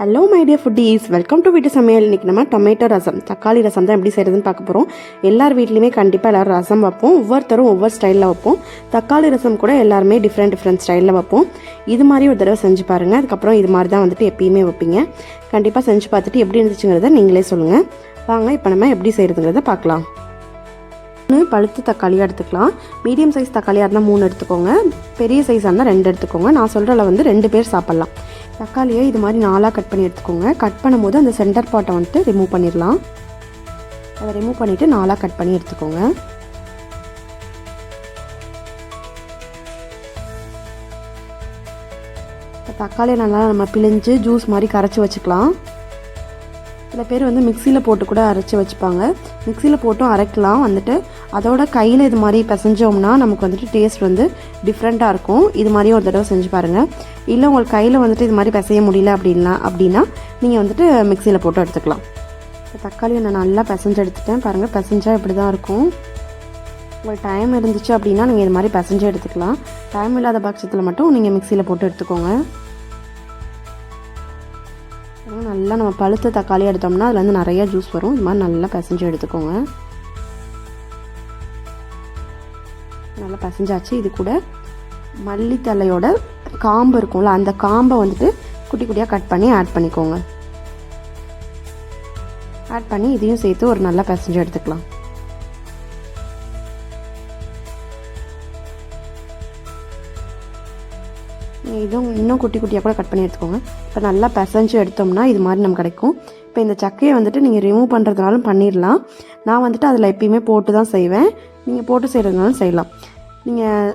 Hello my dear foodies welcome to வீட்டு சமையல் இன்றைக்கி நம்ம டொமேட்டோ ரசம் தக்காளி ரசம் தான் எப்படி செய்கிறதுன்னு பார்க்க போகிறோம் எல்லார் வீட்லேயுமே கண்டிப்பாக எல்லோரும் ரசம் வைப்போம். ஒவ்வொருத்தரும் ஒவ்வொரு ஸ்டைலில் வைப்போம். தக்காளி ரசம் கூட எல்லாருமே டிஃப்ரெண்ட் டிஃப்ரெண்ட் ஸ்டைலில் வைப்போம். இது மாதிரி ஒரு தடவை செஞ்சு பாருங்கள் அதுக்கப்புறம் இது மாதிரி தான் வந்துட்டு எப்பயுமே வைப்பீங்க. கண்டிப்பாக செஞ்சு பார்த்துட்டு எப்படி இருந்துச்சுங்கிறத நீங்களே சொல்லுங்கள் வாங்க இப்போ நம்ம எப்படி செய்கிறதுங்கிறத பார்க்கலாம். மூணு பழுத்து தக்காளியாக எடுத்துக்கலாம். மீடியம் சைஸ் தக்காளியாக இருந்தால் மூணு எடுத்துக்கோங்க. பெரிய சைஸாக இருந்தால் ரெண்டு எடுத்துக்கோங்க. நான் சொல்கிற அளவு வந்து ரெண்டு பேர் சாப்பிட்லாம். தக்காளியை இது மாதிரி நாலாக கட் பண்ணி எடுத்துக்கோங்க. கட் பண்ணும்போது அந்த சென்டர் பாட்டை வந்துட்டு ரிமூவ் பண்ணிடலாம். அதை ரிமூவ் பண்ணிவிட்டு நாலாக கட் பண்ணி எடுத்துக்கோங்க. தக்காளியை நல்லா நம்ம பிழிஞ்சு ஜூஸ் மாதிரி கரைச்சி வச்சுக்கலாம். சில பேர் வந்து மிக்சியில் போட்டு கூட அரைச்சி வச்சுப்பாங்க. மிக்சியில் போட்டும் அரைக்கலாம். வந்துட்டு அதோட கையில் இது மாதிரி பிசைஞ்சோம்னா நமக்கு வந்துட்டு டேஸ்ட் வந்து டிஃப்ரெண்ட்டாக இருக்கும். இது மாதிரியும் ஒரு தடவை செஞ்சு பாருங்கள் இல்லை உங்களுக்கு கையில் வந்துட்டு இது மாதிரி பிசைய முடியல அப்படின்லாம் அப்படின்னா நீங்கள் வந்துட்டு மிக்சியில் போட்டு எடுத்துக்கலாம். இப்போ தக்காளியை நான் நல்லா பிசைஞ்சு எடுத்துட்டேன். பாருங்கள் பிசைஞ்சா இப்படி தான் இருக்கும். உங்களுக்கு டைம் இருந்துச்சு அப்படின்னா நீங்கள் இது மாதிரி பிசைஞ்சு எடுத்துக்கலாம். டைம் இல்லாத பட்சத்தில் மட்டும் நீங்கள் மிக்சியில் போட்டு எடுத்துக்கோங்க. நல்லா நம்ம பழுத்த தக்காளி எடுத்தோம்னா அதில் வந்து நிறைய ஜூஸ் வரும். இது மாதிரி நல்லா பிசைஞ்சு எடுத்துக்கோங்க. நல்லா பிசைஞ்சாச்சு. இது கூட மல்லித்தலையோட காம்பு இருக்கும்ல அந்த காம்பை வந்துட்டு குட்டி குட்டியாக கட் பண்ணி ஆட் பண்ணிக்கோங்க. ஆட் பண்ணி இதையும் சேர்த்து ஒரு நல்லா பிசைஞ்சு எடுத்துக்கலாம். இதுவும் இன்னும் குட்டி குட்டியாக கூட கட் பண்ணி எடுத்துக்கோங்க. இப்போ நல்லா பிசைஞ்சு எடுத்தோம்னா இது மாதிரி நமக்கு கிடைக்கும். இப்போ இந்த சக்கையை வந்துட்டு நீங்கள் ரிமூவ் பண்ணுறதுனாலும் பண்ணிடலாம். நான் வந்துட்டு அதில் எப்பயுமே போட்டு தான் செய்வேன். நீங்கள் போட்டு செய்கிறதுனாலும் செய்யலாம். நீங்கள்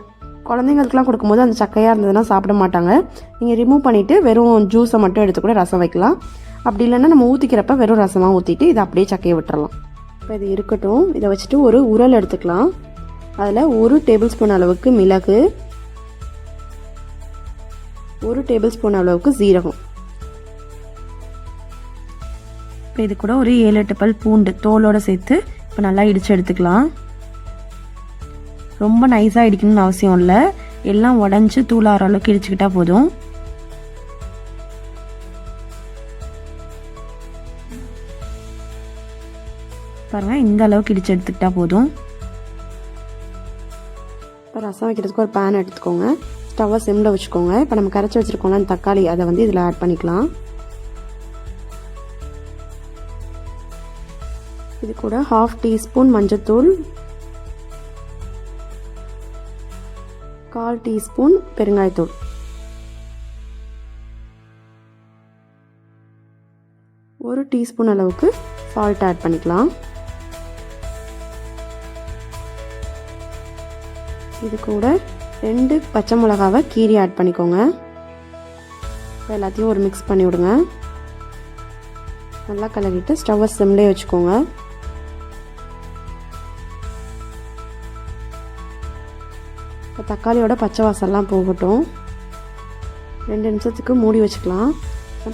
குழந்தைங்களுக்குலாம் கொடுக்கும்போது அந்த சக்கையாக இருந்ததுன்னா சாப்பிட மாட்டாங்க. நீங்கள் ரிமூவ் பண்ணிவிட்டு வெறும் ஜூஸை மட்டும் எடுத்து கூட ரசம் வைக்கலாம். அப்படி இல்லைன்னா நம்ம ஊற்றிக்கிறப்ப வெறும் ரசமாக ஊற்றிட்டு இதை அப்படியே சக்கையை விட்டுறலாம். இப்போ இது இருக்கட்டும். இதை வச்சுட்டு ஒரு உரல் எடுத்துக்கலாம். அதில் ஒரு டேபிள் ஸ்பூன் அளவுக்கு மிளகு ஒரு டேபிள் ஸ்பூன் அளவுக்கு ஜீரகம் இப்போ இது கூட ஒரு ஏழு எட்டு பல் பூண்டு தோலோடு சேர்த்து இப்போ நல்லா இடித்து எடுத்துக்கலாம். ரொம்ப நைஸாக இடிக்கணும்னு அவசியம் இல்லை. எல்லாம் உடஞ்சி தூளாகிற அளவுக்கு இடிச்சுக்கிட்டா போதும். பாருங்கள் இந்த அளவுக்கு இடித்து எடுத்துக்கிட்டா போதும். இப்போ ரசம் வைக்கிறதுக்கு ஒரு பேன் எடுத்துக்கோங்க. ஸ்டவ்வை சிம்மில் வச்சுக்கோங்க. இப்போ நம்ம கரைச்சி வச்சுருக்கோம்ல அந்த தக்காளி அதை வந்து இதில் ஆட் பண்ணிக்கலாம். இது கூட ஹாஃப் டீஸ்பூன் மஞ்சத்தூள் கால் டீஸ்பூன் பெருங்காயத்தூள். ஒரு டீஸ்பூன் அளவுக்கு சால்ட் ஆட் பண்ணிக்கலாம். இது கூட ரெண்டு பச்சை மிளகாவை கீரி ஆட் பண்ணிக்கோங்க. இப்போ எல்லாத்தையும் ஒரு மிக்ஸ் பண்ணி விடுங்க. நல்லா கலரிட்டு ஸ்டவ்வை சிம்லே வச்சுக்கோங்க. இப்போ தக்காளியோட பச்சை வாசம்லாம் போகட்டும். ரெண்டு நிமிஷத்துக்கு மூடி வச்சுக்கலாம்.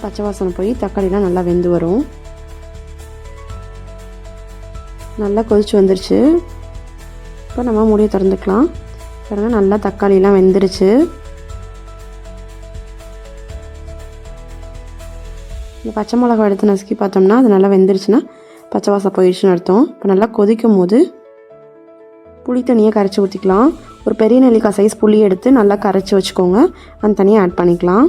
பச்சை வாசனை போய் தக்காளிலாம் நல்லா வெந்து வரும். நல்லா கொதிச்சு வந்துருச்சு. இப்போ நம்ம மூடியை திறந்துக்கலாம். பாருங்கள் நல்லா தக்காளிலாம் வெந்துருச்சு. இந்த பச்சை மிளகா எடுத்து நசுக்கி பார்த்தோம்னா அது நல்லா வெந்துருச்சுன்னா பச்சை வாசம் போயிடுச்சுன்னு அர்த்தம். இப்போ நல்லா கொதிக்கும் போது புளி தண்ணியை கரைச்சி ஊற்றிக்கலாம் ஒரு பெரிய நெல்லிக்காய் சைஸ் புளி எடுத்து நல்லா கரைச்சி வச்சுக்கோங்க. அந்த தண்ணியை ஆட் பண்ணிக்கலாம்.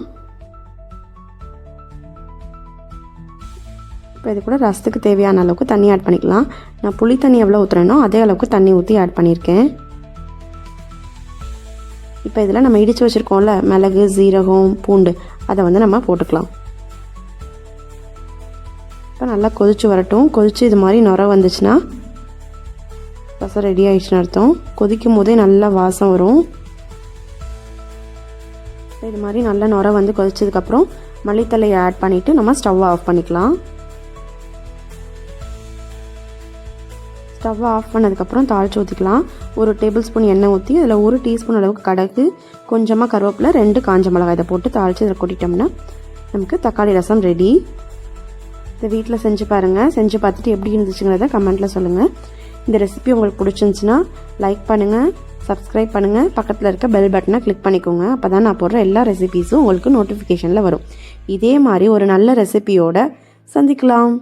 இப்போ இது கூட ரசத்துக்கு தேவையான அளவுக்கு தண்ணி ஆட் பண்ணிக்கலாம். நான் புளி தண்ணி எவ்வளோ ஊற்றுறேனோ அதே அளவுக்கு தண்ணி ஊற்றி ஆட் பண்ணியிருக்கேன். இப்போ இதில் நம்ம இடித்து வச்சுருக்கோம்ல மிளகு ஜீரகம் பூண்டு அதை வந்து நம்ம போட்டுக்கலாம். இப்போ நல்லா கொதித்து வரட்டும். கொதித்து இது மாதிரி நுர வந்துச்சுன்னா ரசம் ரெடி ஆகிடுச்சுன்னு அர்த்தம். கொதிக்கும் போதே நல்லா வாசம் வரும். இது மாதிரி நல்லா நுர வந்து கொதிச்சதுக்கப்புறம் மல்லித்தலையை ஆட் பண்ணிவிட்டு நம்ம ஸ்டவ் ஆஃப் பண்ணிக்கலாம். ஸ்டவ்வை ஆஃப் பண்ணதுக்கப்புறம் தாளித்து ஊற்றிக்கலாம் ஒரு டேபிள் ஸ்பூன் எண்ணெய் ஊற்றி அதில் ஒரு டீஸ்பூன் அளவுக்கு கடகு கொஞ்சமாக கருவேப்பிலை ரெண்டு காஞ்ச மிளகாய் இதை போட்டு தாளித்து இதில் கொட்டிட்டோம்னா நமக்கு தக்காளி ரசம் ரெடி இதை வீட்டில் செஞ்சு பாருங்கள் செஞ்சு பார்த்துட்டு எப்படி இருந்துச்சுங்கிறத கமெண்ட்டில் சொல்லுங்கள் இந்த ரெசிபி உங்களுக்கு பிடிச்சிருந்துச்சின்னா லைக் பண்ணுங்கள் சப்ஸ்கிரைப் பண்ணுங்கள் பக்கத்தில் இருக்க பெல் பட்டனை கிளிக் பண்ணிக்கோங்க. அப்போ தான் நான் போடுற எல்லா ரெசிபீஸும் உங்களுக்கு நோட்டிஃபிகேஷனில் வரும். இதே மாதிரி ஒரு நல்ல ரெசிபியோட சந்திக்கலாம்.